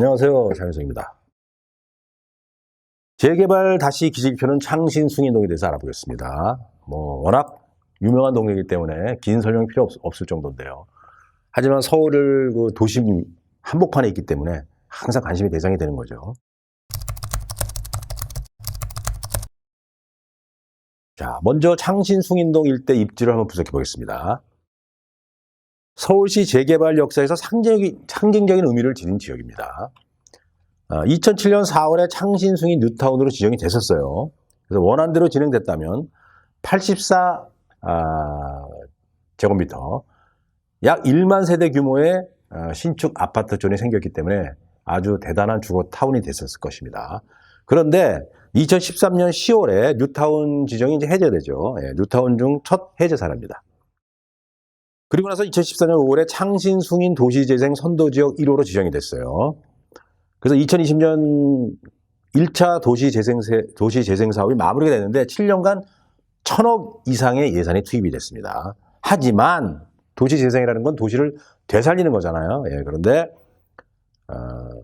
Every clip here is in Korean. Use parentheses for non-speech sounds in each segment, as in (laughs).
안녕하세요. 장현성입니다. 재개발 다시 기지표는 창신 숭인동에 대해서 알아보겠습니다. 뭐 워낙 유명한 동네이기 때문에 긴 설명이 필요 없, 을 정도인데요. 하지만 서울을 그 도심 한복판에 있기 때문에 항상 관심의 대상이 되는 거죠. 자, 먼저 창신 숭인동 일대 입지를 한번 분석해 보겠습니다. 서울시 재개발 역사에서 상징적인, 의미를 지닌 지역입니다. 2007년 4월에 창신숭이 뉴타운으로 지정이 됐었어요. 그래서 원안대로 진행됐다면 84 아, 제곱미터, 약 1만 세대 규모의 아, 신축 아파트 존이 생겼기 때문에 아주 대단한 주거 타운이 됐었을 것입니다. 그런데 2013년 10월에 뉴타운 지정이 이제 해제되죠. 예, 뉴타운 중 첫 해제 사례입니다. 그리고 나서 2014년 5월에 창신 숭인 도시재생 선도지역 1호로 지정이 됐어요. 그래서 2020년 1차 도시재생, 도시재생 사업이 마무리가 됐는데 7년간 천억 이상의 예산이 투입이 됐습니다. 하지만 도시재생이라는 건 도시를 되살리는 거잖아요. 예, 그런데 어,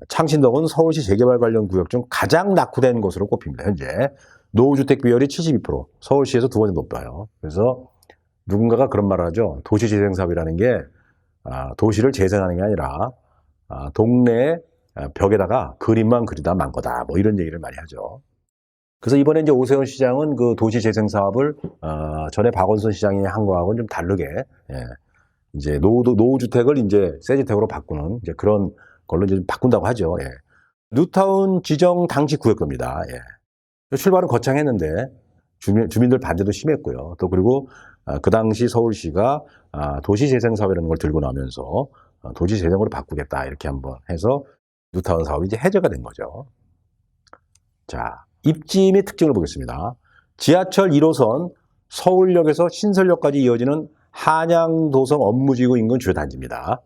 창신동은 서울시 재개발 관련 구역 중 가장 낙후된 곳으로 꼽힙니다. 현재 노후주택 비율이 72%, 서울시에서 두 번째 높아요. 그래서 누군가가 그런 말을 하죠. 도시재생 사업이라는 게 아, 도시를 재생하는 게 아니라 아, 동네 벽에다가 그림만 그리다 만 거다. 뭐 이런 얘기를 많이 하죠. 그래서 이번에 이제 오세훈 시장은 그 도시 재생 사업을 어, 전에 박원순 시장이 한 거하고는 좀 다르게 예, 이제 노후 노후 주택을 이제 새 주택으로 바꾸는 이제 그런 걸로 이제 바꾼다고 하죠. 예. 뉴타운 지정 당시 구역입니다. 예. 출발은 거창했는데 주민, 주민들 반대도 심했고요. 또 그리고 아, 그 당시 서울시가 아, 도시재생사업이라는 걸 들고 나면서 아, 도시재생으로 바꾸겠다 이렇게 한번 해서 뉴타운 사업이 이제 해제가 된 거죠. 자, 입지 및 특징을 보겠습니다. 지하철 1호선 서울역에서 신설역까지 이어지는 한양도성 업무지구 인근 주요 단지입니다.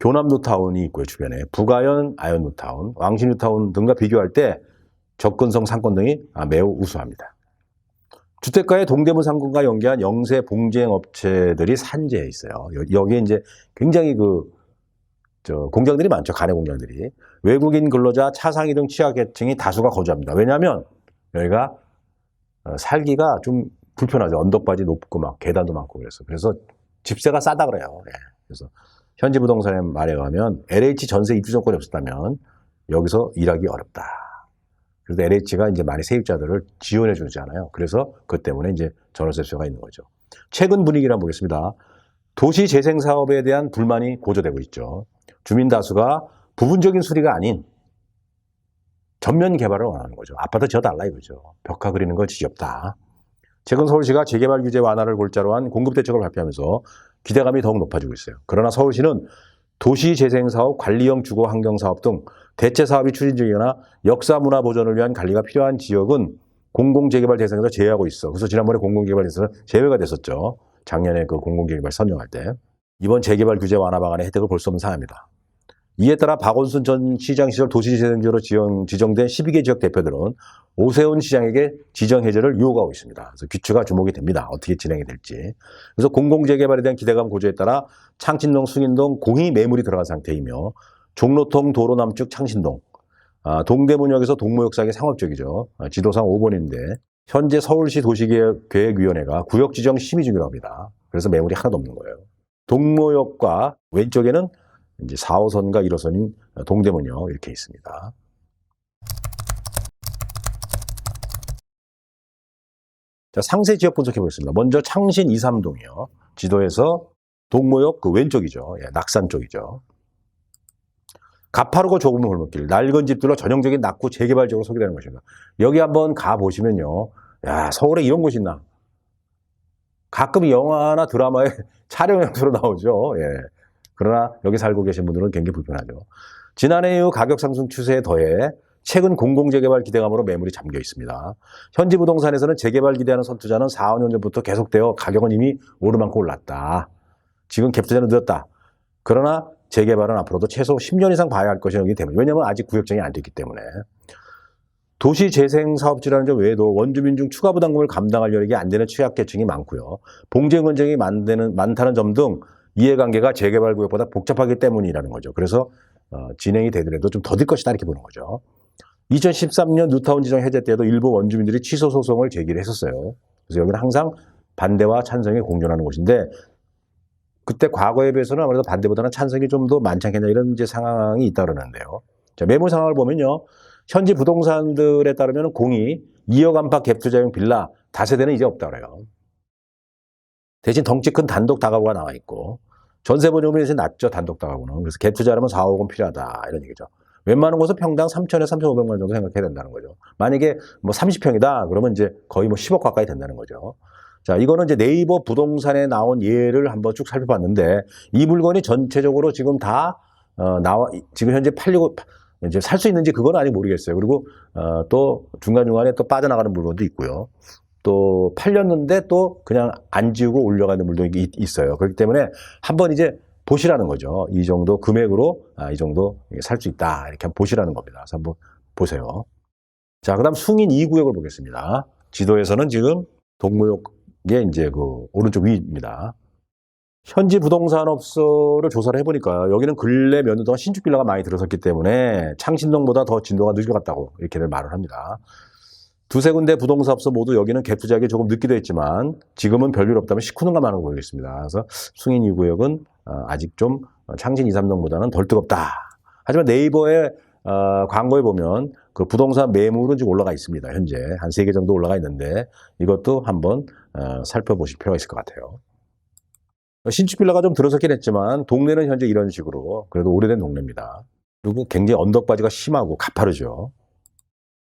교남뉴타운이 있고요, 주변에. 부가현 아현뉴타운, 왕신뉴타운 등과 비교할 때 접근성 상권 등이 매우 우수합니다. 주택가의 동대문 상권과 연계한 영세 봉쟁 업체들이 산재해 있어요. 여기에 이제 굉장히 그, 저, 공장들이 많죠. 가내 공장들이. 외국인 근로자, 차상위 등 취약계층이 다수가 거주합니다. 왜냐하면 여기가 어, 살기가 좀 불편하죠. 언덕바지 높고 막 계단도 많고 그래서. 그래서 집세가 싸다 그래요. 예. 그래서 현지 부동산의 말에 의하면 LH 전세 입주 조건이 없었다면 여기서 일하기 어렵다. 그래서 LH가 이제 많이 세입자들을 지원해 주잖아요. 그래서 그 때문에 이제 전월세수가 있는 거죠. 최근 분위기를 한번 보겠습니다. 도시 재생 사업에 대한 불만이 고조되고 있죠. 주민 다수가 부분적인 수리가 아닌 전면 개발을 원하는 거죠. 아파트 지어달라 이거죠. 벽화 그리는 거 지겹다. 최근 서울시가 재개발 규제 완화를 골자로 한 공급 대책을 발표하면서 기대감이 더욱 높아지고 있어요. 그러나 서울시는 도시재생사업, 관리형 주거 환경사업 등 대체 사업이 추진 중이거나 역사 문화 보존을 위한 관리가 필요한 지역은 공공재개발 대상에서 제외하고 있어. 그래서 지난번에 공공재개발 대상에서 제외가 됐었죠. 작년에 그 공공재개발 선정할 때. 이번 재개발 규제 완화 방안의 혜택을 볼 수 없는 사안입니다. 이에 따라 박원순 전 시장 시절 도시재생지로 지정, 지정된 12개 지역 대표들은 오세훈 시장에게 지정 해제를 요구하고 있습니다. 그래서 귀추가 주목이 됩니다. 어떻게 진행이 될지. 그래서 공공재개발에 대한 기대감 고조에 따라 창신동, 숭인동 공이 매물이 들어간 상태이며 종로통 도로 남쪽 창신동, 아, 동대문역에서 동모역사기 상업적이죠. 아, 지도상 5번인데 현재 서울시 도시계획위원회가 구역 지정 심의 중이라고 합니다. 그래서 매물이 하나도 없는 거예요. 동모역과 왼쪽에는 이제 4호선과 1호선인 동대문역 이렇게 있습니다. 자, 상세 지역 분석해 보겠습니다. 먼저 창신 2, 3동이요. 지도에서 동모역 그 왼쪽이죠. 예, 낙산 쪽이죠. 가파르고 좁은 골목길, 낡은 집들로 전형적인 낙후 재개발적으로 소개되는 것입니다. 여기 한번 가보시면요. 야, 서울에 이런 곳이 있나? 가끔 영화나 드라마에 (laughs) 촬영 영수로 나오죠. 예. 그러나 여기 살고 계신 분들은 굉장히 불편하죠. 지난해 이후 가격 상승 추세에 더해 최근 공공재개발 기대감으로 매물이 잠겨 있습니다. 현지 부동산에서는 재개발 기대하는 선투자는 4, 5년 전부터 계속되어 가격은 이미 오르만큼 올랐다. 지금 갭투자는 늦었다. 그러나 재개발은 앞으로도 최소 10년 이상 봐야 할 것이기 때문에 왜냐하면 아직 구역정이 안 됐기 때문에 도시재생사업지라는 점 외에도 원주민 중 추가 부담금을 감당할 여력이 안 되는 취약계층이 많고요. 봉제 권정이 많다는 점 등 이해관계가 재개발 구역보다 복잡하기 때문이라는 거죠. 그래서 어, 진행이 되더라도 좀 더딜 것이다 이렇게 보는 거죠. 2013년 뉴타운 지정 해제 때도 일부 원주민들이 취소 소송을 제기를 했었어요. 그래서 여기는 항상 반대와 찬성이 공존하는 곳인데 그때 과거에 비해서는 아무래도 반대보다는 찬성이 좀 더 많지 않겠냐 이런 이제 상황이 있다 그러는데요. 자, 매물 상황을 보면요. 현지 부동산들에 따르면 공이 2억 안팎 갭 투자용 빌라 다세대는 이제 없다 그래요. 대신 덩치 큰 단독 다가구가 나와 있고 전세 보증금이 이제 낮죠 단독 다가구는 그래서 갭 투자라면 4억 원 필요하다 이런 얘기죠. 웬만한 곳은 평당 3천에 3,500만 원 정도 생각해야 된다는 거죠. 만약에 뭐 30평이다 그러면 이제 거의 뭐 10억 가까이 된다는 거죠. 자, 이거는 이제 네이버 부동산에 나온 예를 한번 쭉 살펴봤는데 이 물건이 전체적으로 지금 다 어, 나와 지금 현재 팔리고 이제 살 수 있는지 그건 아직 모르겠어요. 그리고 어, 또 중간 중간에 또 빠져나가는 물건도 있고요. 또 팔렸는데 또 그냥 안 지우고 올려가는 있- 있어요. 그렇기 때문에 한번 이제 보시라는 거죠. 이 정도 금액으로 아, 이 정도 살 수 있다 이렇게 한번 보시라는 겁니다. 그래서 한번 보세요. 자, 그다음 숭인 2구역을 보겠습니다. 지도에서는 지금 동무역의 이제 그 오른쪽 위입니다. 현지 부동산 업소를 조사를 해보니까 여기는 근래 몇 년 동안 신축 빌라가 많이 들어섰기 때문에 창신동보다 더 진도가 늦게 갔다고 이렇게들 말을 합니다. 두세 군데 부동산업소 모두 여기는 갭 투자하기 조금 늦기도 했지만 지금은 별일 없다면 식후는가 많은 보이겠습니다. 그래서 숭인 2구역은 어, 아직 좀 창신 2, 3동보다는 덜 뜨겁다. 하지만 네이버의 어, 광고에 보면 그 부동산 매물은 지금 올라가 있습니다. 현재 한 세 개 정도 올라가 있는데 이것도 한번 어, 살펴보실 필요가 있을 것 같아요. 신축 빌라가 좀 들어섰긴 했지만 동네는 현재 이런 식으로 그래도 오래된 동네입니다. 그리고 굉장히 언덕바지가 심하고 가파르죠.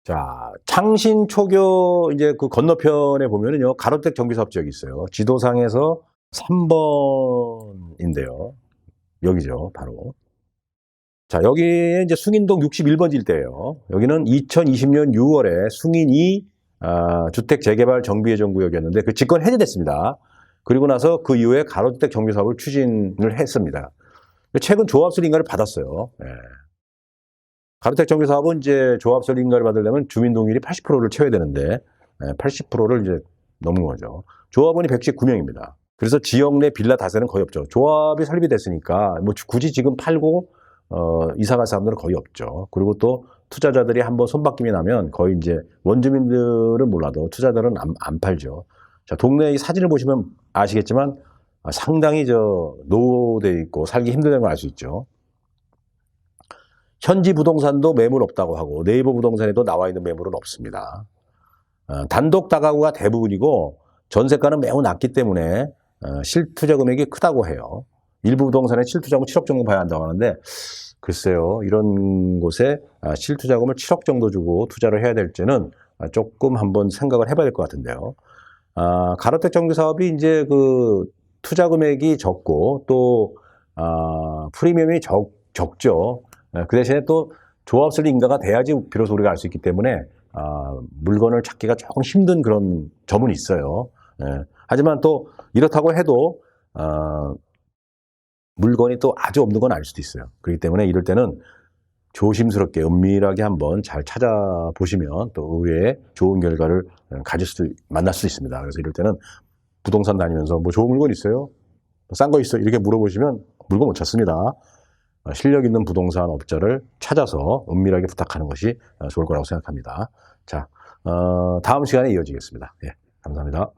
자, 창신 초교 이제 그 건너편에 보면은요 가로택 정비사업 지역이 있어요. 지도상에서 3번인데요. 여기죠, 바로. 자, 여기 이제 숭인동 61번지 일대예요. 여기는 2020년 6월에 숭인이 아, 주택 재개발 정비 예정 구역이었는데 그 직권 해제됐습니다. 그리고 나서 그 이후에 가로주택 정비 사업을 추진을 했습니다. 최근 조합설 인가를 받았어요. 예. 가로주택 정비 사업은 이제 조합설 인가를 받으려면 주민 동의율이 80%를 채워야 되는데 80%를 이제 넘은 거죠. 조합원이 119명입니다. 그래서 지역 내 빌라 다세는 거의 없죠. 조합이 설립이 됐으니까 뭐 굳이 지금 팔고 어, 이사 갈 사람들은 거의 없죠. 그리고 또 투자자들이 한번 손바뀜이 나면 거의 이제 원주민들은 몰라도 투자자들은 안, 안 팔죠. 자, 동네 이 사진을 보시면 아시겠지만 아, 상당히 저 노후돼 있고 살기 힘들다는 걸 알 수 있죠. 현지 부동산도 매물 없다고 하고 네이버 부동산에도 나와 있는 매물은 없습니다. 어, 단독 다가구가 대부분이고 전세가는 매우 낮기 때문에 어, 실투자 금액이 크다고 해요. 일부 부동산에 실투자금 7억 정도 봐야 한다고 하는데 글쎄요 이런 곳에 아, 실투자금을 7억 정도 주고 투자를 해야 될지는 아, 조금 한번 생각을 해봐야 될 것 같은데요. 아, 가로택 정비 사업이 이제 그 투자 금액이 적고 또 아, 프리미엄이 적, 적죠. 예, 그 대신에 또 조합설 인가가 돼야지 비로소 우리가 알 수 있기 때문에 아, 물건을 찾기가 조금 힘든 그런 점은 있어요. 예. 하지만 또 이렇다고 해도 아, 물건이 또 아주 없는 건 아닐 수도 있어요. 그렇기 때문에 이럴 때는 조심스럽게 은밀하게 한번 잘 찾아보시면 또 의외의 좋은 결과를 가질 수도 만날 수 있습니다. 그래서 이럴 때는 부동산 다니면서 뭐 좋은 물건 있어요? 싼 거 있어? 이렇게 물어보시면 물건 못 찾습니다. 어, 실력 있는 부동산 업자를 찾아서 은밀하게 부탁하는 것이 어, 좋을 거라고 생각합니다. 자, 어, 다음 시간에 이어지겠습니다. 예, 감사합니다.